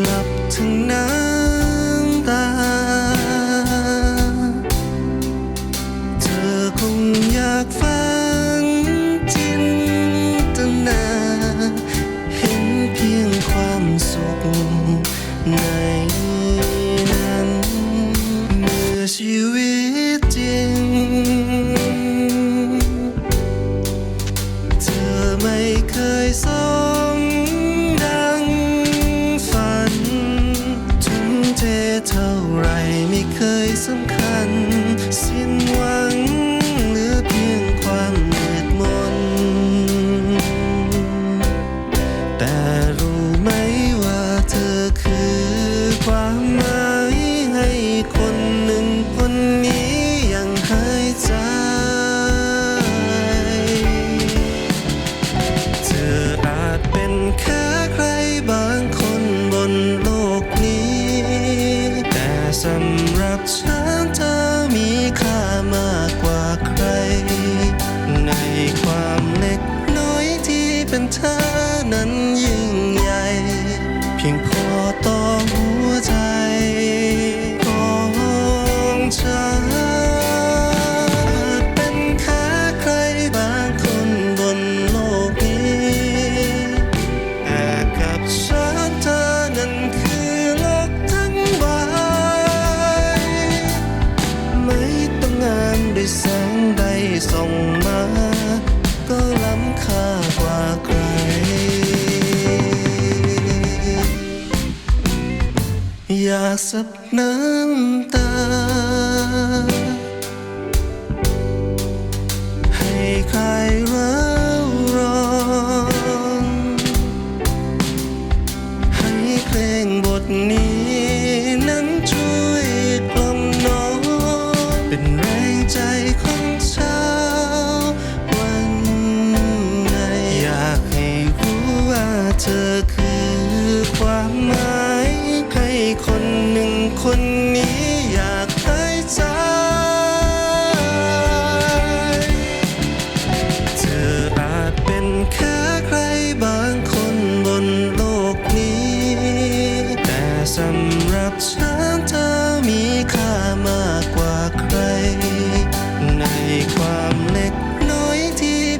หลับทั้งน้ำตา เธอคงอยากฟังจินตนาเห็นเพียงความสุขในนั้นคือชีวิตจริง แต่รู้ไหมว่าเธอคือความหมายให้คนหนึ่งคนนี้ยังหายใจ เธออาจเป็นแค่ใครบางคนบนโลกนี้ แต่สำหรับฉันเธอมีค่ามากกว่าใคร ในความเล็กน้อยที่เป็นเธอ นั้ อยา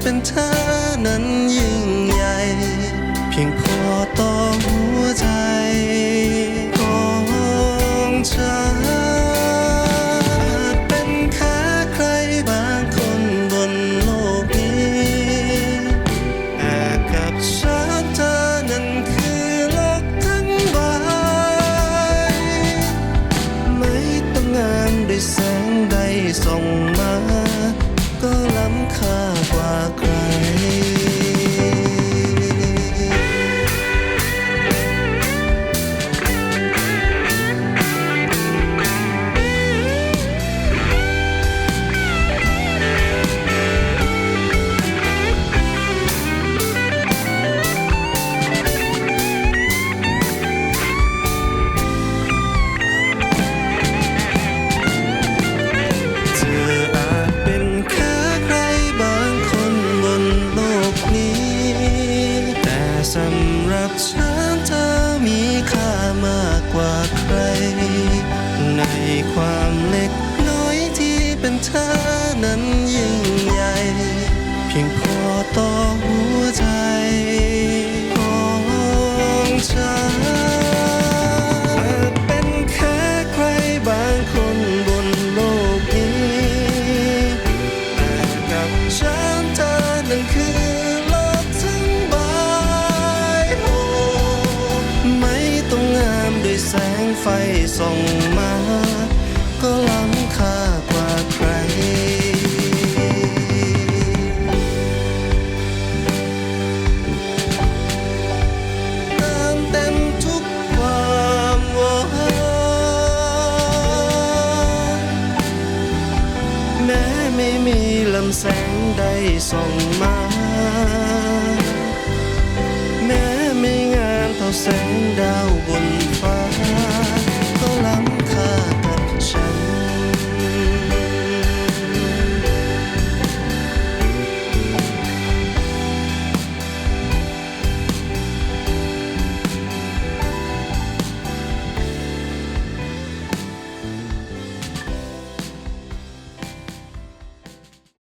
เป็นเธอนั้นยิ่งใหญ่ เพียงพอต่อหัวใจของฉันเธอำหรับฉันเธอมีค่ามากกว่าใคร ในความเล็ก แสงไฟส่องมา ก็ล้ำค่ากว่าใครเติมเต็มทุกความหวังแม้ไม่มีลำแสงใดส่องมา แม้ ไม่งาม